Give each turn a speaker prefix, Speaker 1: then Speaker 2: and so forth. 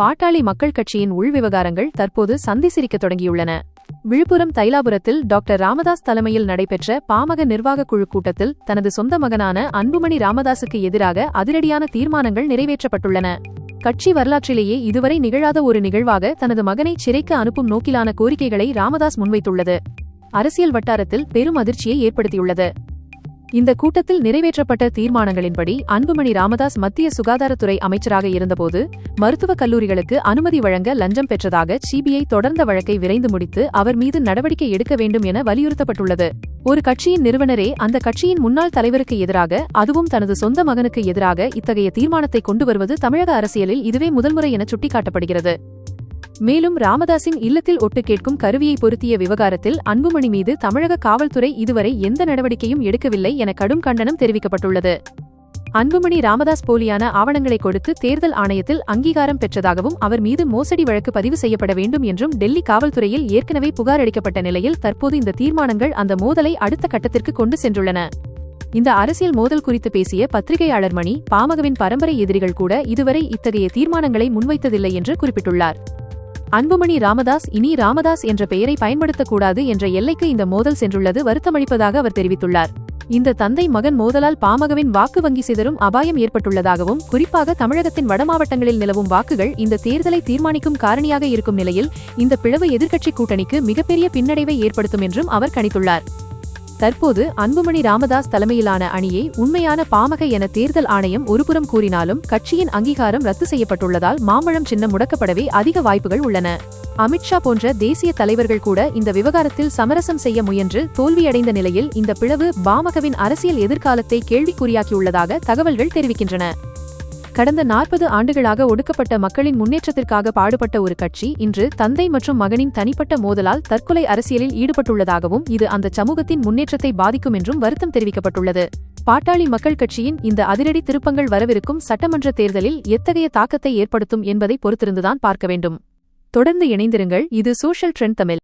Speaker 1: பாட்டாளி மக்கள் கட்சியின் உள்விவகாரங்கள் தற்போது சந்தி சிரிக்க தொடங்கியுள்ளன விழுப்புரம் தைலாபுரத்தில் டாக்டர் ராமதாஸ் தலைமையில் நடைபெற்ற பாமக நிர்வாக குழு கூட்டத்தில் தனது சொந்த மகனான அன்புமணி ராமதாசுக்கு எதிராக அதிரடியான தீர்மானங்கள் நிறைவேற்றப்பட்டுள்ளன கட்சி வரலாற்றிலேயே இதுவரை நிகழாத ஒரு நிகழ்வாக தனது மகனை சிறைக்கு அனுப்பும் நோக்கிலான கோரிக்கைகளை ராமதாஸ் முன்வைத்துள்ளது அரசியல் வட்டாரத்தில் பெரும் அதிர்ச்சியை ஏற்படுத்தியுள்ளது இந்த கூட்டத்தில் நிறைவேற்றப்பட்ட தீர்மானங்களின்படி அன்புமணி ராமதாஸ் மத்திய சுகாதாரத்துறை அமைச்சராக இருந்தபோது மருத்துவக் கல்லூரிகளுக்கு அனுமதி வழங்க லஞ்சம் பெற்றதாக சிபிஐ தொடர்ந்த வழக்கை விரைந்து முடித்து அவர் மீது நடவடிக்கை எடுக்க வேண்டும் என வலியுறுத்தப்பட்டுள்ளது ஒரு கட்சியின் நிறுவனரே அந்த கட்சியின் முன்னாள் தலைவருக்கு எதிராக அதுவும் தனது சொந்த மகனுக்கு எதிராக இத்தகைய தீர்மானத்தை கொண்டு வருவது தமிழக அரசியலில் இதுவே முதல்முறை என சுட்டிக்காட்டப்படுகிறது மேலும் ராமதாசின் இல்லத்தில் ஒட்டு கேட்கும் கருவியை பொருத்திய விவகாரத்தில் அன்புமணி மீது தமிழக காவல்துறை இதுவரை எந்த நடவடிக்கையும் எடுக்கவில்லை என கடும் கண்டனம் தெரிவிக்கப்பட்டுள்ளது அன்புமணி ராமதாஸ் போலியான ஆவணங்களை கொடுத்து தேர்தல் ஆணையத்தில் அங்கீகாரம் பெற்றதாகவும் அவர் மீது மோசடி வழக்கு பதிவு செய்யப்பட வேண்டும் என்றும் டெல்லி காவல்துறையில் ஏற்கனவே புகார் அளிக்கப்பட்ட நிலையில் தற்போது இந்த தீர்மானங்கள் அந்த மோதலை அடுத்த கட்டத்திற்கு கொண்டு சென்றுள்ளன இந்த அரசியல் மோதல் குறித்து பேசிய பத்திரிகையாளர் மணி பாமகவின் பரம்பரை எதிரிகள் கூட இதுவரை இத்தகைய தீர்மானங்களை முன்வைத்ததில்லை என்று குறிப்பிட்டுள்ளார் அன்புமணி ராமதாஸ் இனி ராமதாஸ் என்ற பெயரை பயன்படுத்தக்கூடாது என்ற எல்லைக்கு இந்த மோதல் சென்றுள்ளது வருத்தமளிப்பதாக அவர் தெரிவித்துள்ளார் இந்த தந்தை மகன் மோதலால் பாமகவின் வாக்கு வங்கி சிதறும் அபாயம் ஏற்பட்டுள்ளதாகவும் குறிப்பாக தமிழகத்தின் வடமாவட்டங்களில் நிலவும் வாக்குகள் இந்த தேர்தலை தீர்மானிக்கும் காரணியாக இருக்கும் நிலையில் இந்த பிளவு எதிர்க்கட்சி கூட்டணிக்கு மிகப்பெரிய பின்னடைவை ஏற்படுத்தும் என்றும் அவர் கணித்துள்ளார் தற்போது அன்புமணி ராமதாஸ் தலைமையிலான அணியை உண்மையான பாமக என தேர்தல் ஆணையம் ஒருபுறம் கூறினாலும் கட்சியின் அங்கீகாரம் ரத்து செய்யப்பட்டுள்ளதால் மாம்பழம் சின்னம் முடக்கப்படவே அதிக வாய்ப்புகள் உள்ளன அமித்ஷா போன்ற தேசிய தலைவர்கள் கூட இந்த விவகாரத்தில் சமரசம் செய்ய முயன்று தோல்வியடைந்த நிலையில் இந்த பிளவு பாமகவின் அரசியல் எதிர்காலத்தை கேள்விக்குறியாக்கியுள்ளதாக தகவல்கள் தெரிவிக்கின்றன கடந்த நாற்பது ஆண்டுகளாக ஒடுக்கப்பட்ட மக்களின் முன்னேற்றத்திற்காக பாடுபட்ட ஒரு கட்சி இன்று தந்தை மற்றும் மகனின் தனிப்பட்ட மோதலால் தற்கொலை அரசியலில் ஈடுபட்டுள்ளதாகவும் இது அந்த சமூகத்தின் முன்னேற்றத்தை பாதிக்கும் என்றும் வருத்தம் தெரிவிக்கப்பட்டுள்ளது பாட்டாளி மக்கள் கட்சியின் இந்த அதிரடி திருப்பங்கள் வரவிருக்கும் சட்டமன்ற தேர்தலில் எத்தகைய தாக்கத்தை ஏற்படுத்தும் என்பதை பொறுத்திருந்துதான் பார்க்க வேண்டும் தொடர்ந்து இணைந்திருங்கள் இது சோஷல் ட்ரெண்ட் தமிழ்